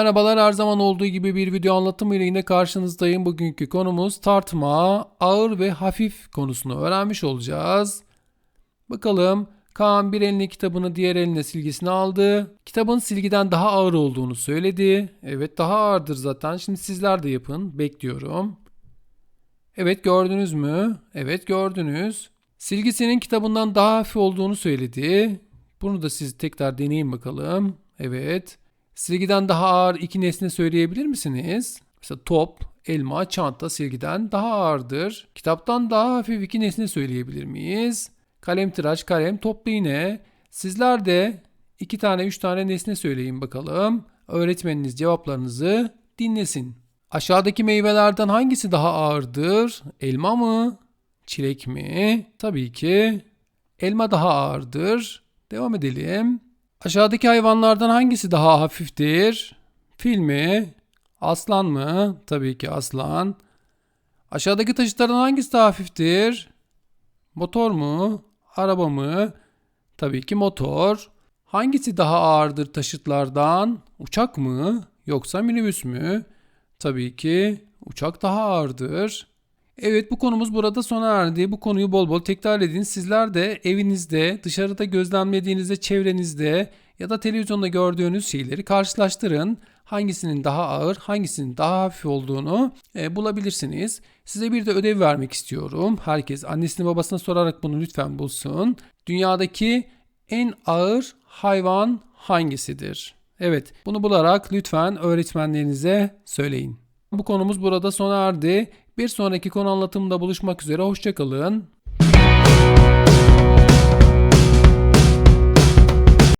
Merhabalar her zaman olduğu gibi bir video anlatımı ile yine karşınızdayım. Bugünkü konumuz tartma, ağır ve hafif konusunu öğrenmiş olacağız. Bakalım Kaan bir eline kitabını diğer eline silgisini aldı. Kitabın silgiden daha ağır olduğunu söyledi. Evet daha ağırdır zaten. Şimdi sizler de yapın. Bekliyorum. Evet gördünüz mü? Evet gördünüz. Silgisinin kitabından daha hafif olduğunu söyledi. Bunu da siz tekrar deneyin bakalım. Evet. Silgiden daha ağır iki nesne söyleyebilir misiniz? Mesela top, elma, çanta silgiden daha ağırdır. Kitaptan daha hafif iki nesne söyleyebilir miyiz? Kalem tıraş, kalem, toplu iğne. Sizler de iki tane, üç tane nesne söyleyin bakalım. Öğretmeniniz cevaplarınızı dinlesin. Aşağıdaki meyvelerden hangisi daha ağırdır? Elma mı? Çilek mi? Tabii ki elma daha ağırdır. Devam edelim. Aşağıdaki hayvanlardan hangisi daha hafiftir? Fil mi? Aslan mı? Tabii ki aslan. Aşağıdaki taşıtlardan hangisi daha hafiftir? Motor mu? Araba mı? Tabii ki motor. Hangisi daha ağırdır taşıtlardan? Uçak mı? Yoksa minibüs mü? Tabii ki uçak daha ağırdır. Evet bu konumuz burada sona erdi. Bu konuyu bol bol tekrar edin. Sizler de evinizde, dışarıda gözlemlediğinizde, çevrenizde ya da televizyonda gördüğünüz şeyleri karşılaştırın. Hangisinin daha ağır, hangisinin daha hafif olduğunu e, bulabilirsiniz. Size bir de ödev vermek istiyorum. Herkes annesine babasına sorarak bunu lütfen bulsun. Dünyadaki en ağır hayvan hangisidir? Evet, bunu bularak lütfen öğretmenlerinize söyleyin. Bu konumuz burada sona erdi. Bir sonraki konu anlatımında buluşmak üzere. Hoşçakalın.